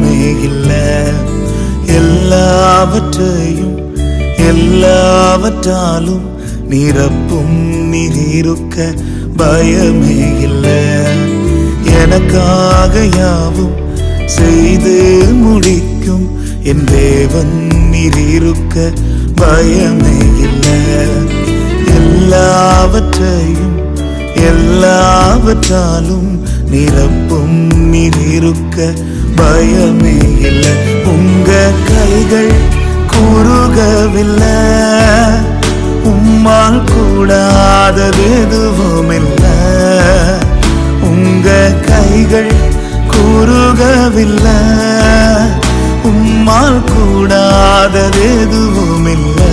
ஒன்றுமே இல்லை. எல்லாவற்றையும் எல்லாவற்றாலும் நிரப்பும் நீரிருக்க பயமே இல்லை. எனக்காக யாவும் செய்து முடிக்கும் என் தேவன் நீரிருக்க பயமே இல்லை. எல்லாவற்றையும் எல்லாவற்றாலும் நிரப்பும் நீரிருக்க பயமே இல்லை. உங்க கைகள் குறுகவில்லை. உம்மால் கூடாதது எதுவும் இல்லை. உங்க கைகள் குறுகவில்லை. உம்மால் கூடாதது எதுவும் இல்லை.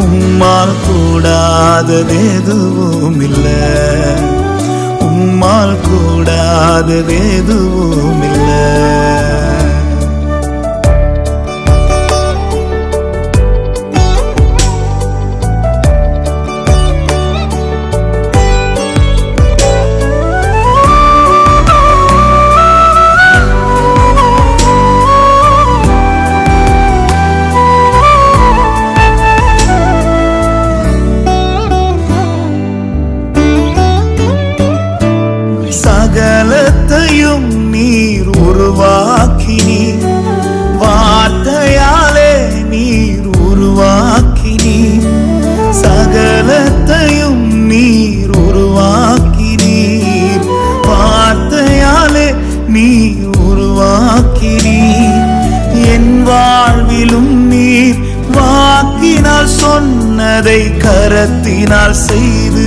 உம்மால் கூடாதது எதுவும் இல்லை. உம்மால் கூடாதது எதுவும் இல்லை சொன்னதை கரத்தினால் செய்து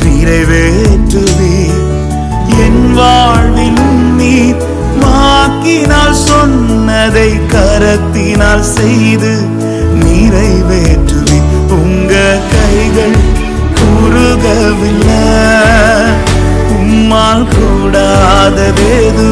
நிறைவேற்றுவீர் என் வாழ்வில் நீர் வாக்கினால் சொன்னதை கரத்தினால் செய்து நிறைவேற்றுவி உங்க கைகள் குறுகவில்லை. உம்மால் கூடாததேது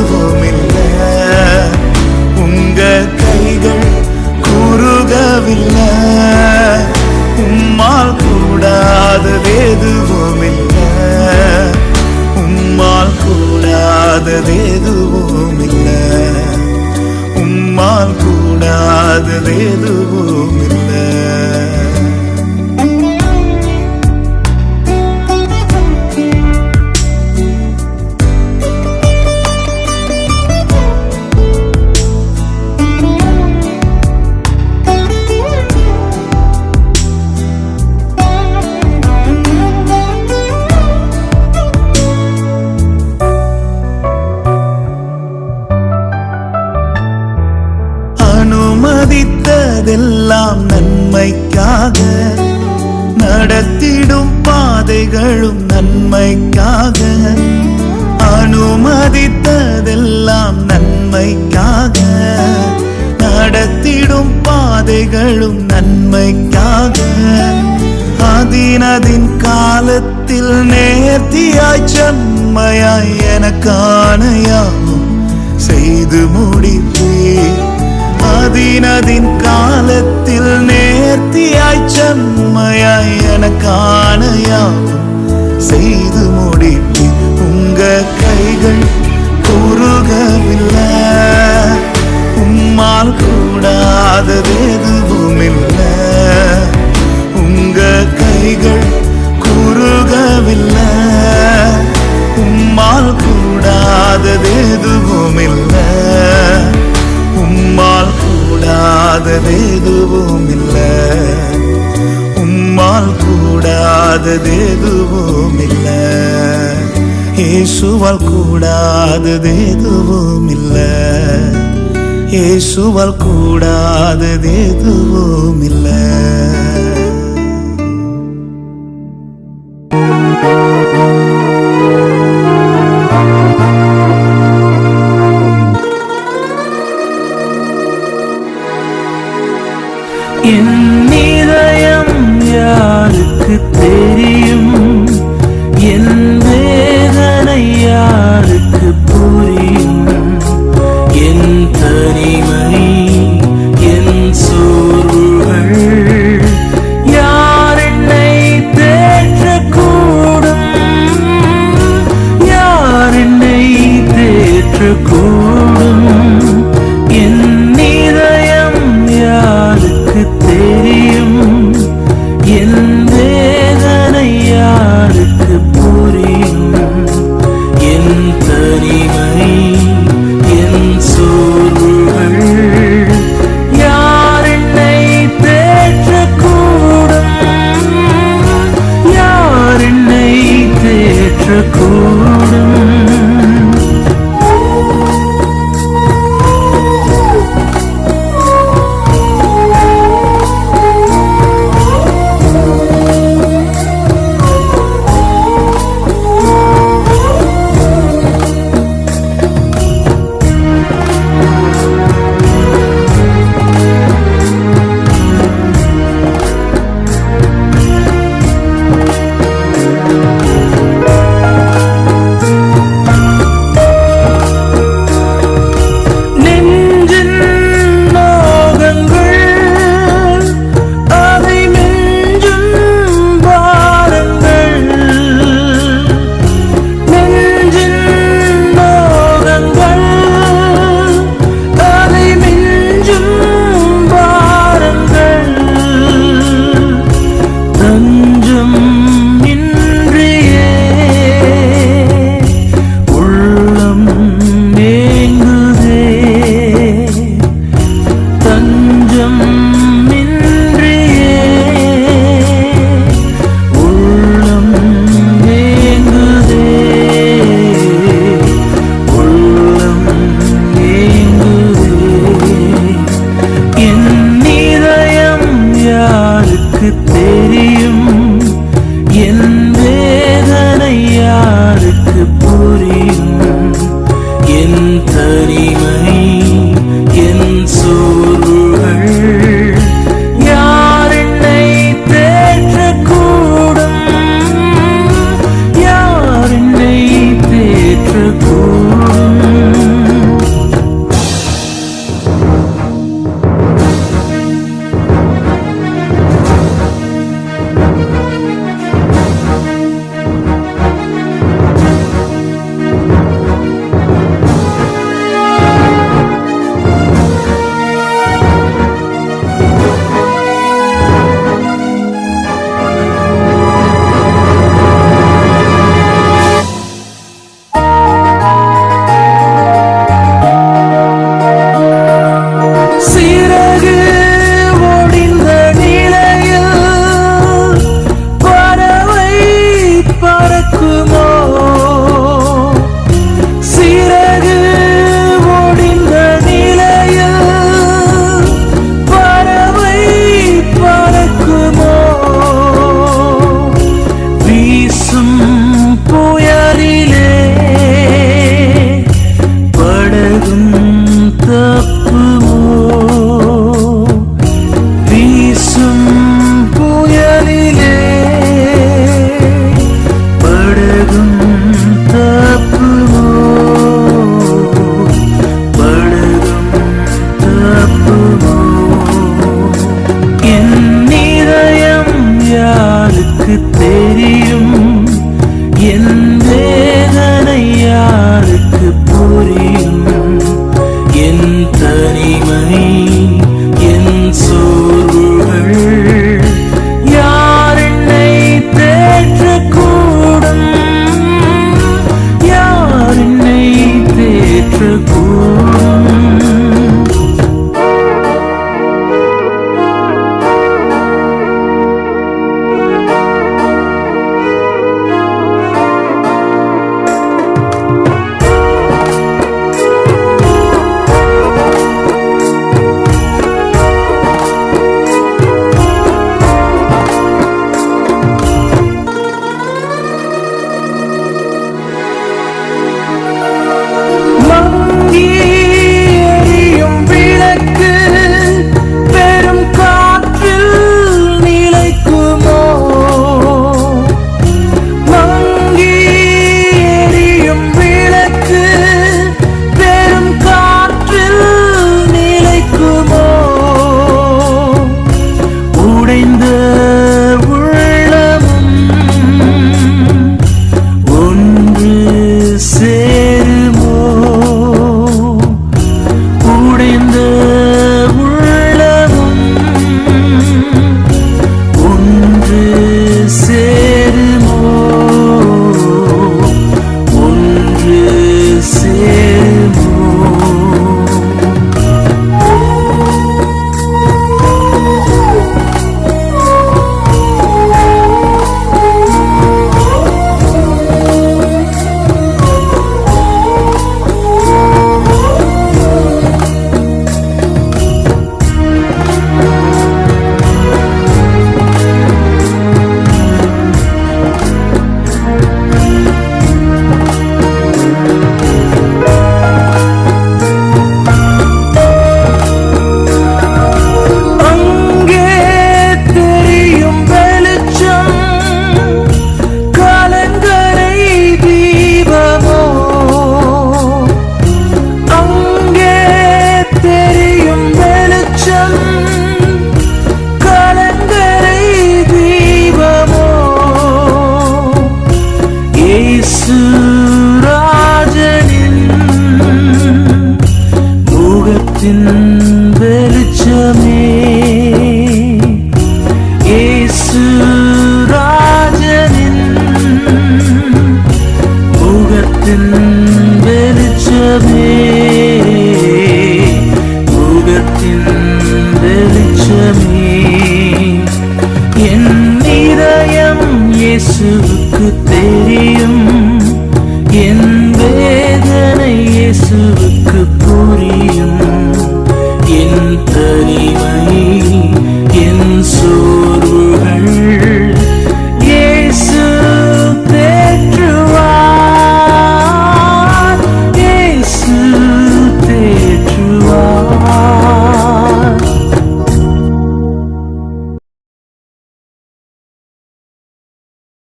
நிகழும் நன்மைக்காக அதினதின் காலத்தில் நேர்த்தியாய் செம்மையாய் எனக்கான யாவும் செய்து முடிப்பேன் அதினதின் காலத்தில் நேர்த்தியாய் செம்மையாய் எனக்கான யாவும் செய்து முடிப்பி உங்க கைகள் குறுகவில்லை. உம்மால் கூடாதது எதுவும் இல்லை உங்க கைகள் குறுகவில்லை. உம்மால் கூடாதது எதுவும் இல்லை உம்மால் கூடாதது எதுவும் இல்லை உம்மால் கூடாதது எதுவும் இல்லை இயேசுவால் கூடாதது எதுவும் இல்லை இயேசுவால் கூடாதது எதுவும் இல்லை isso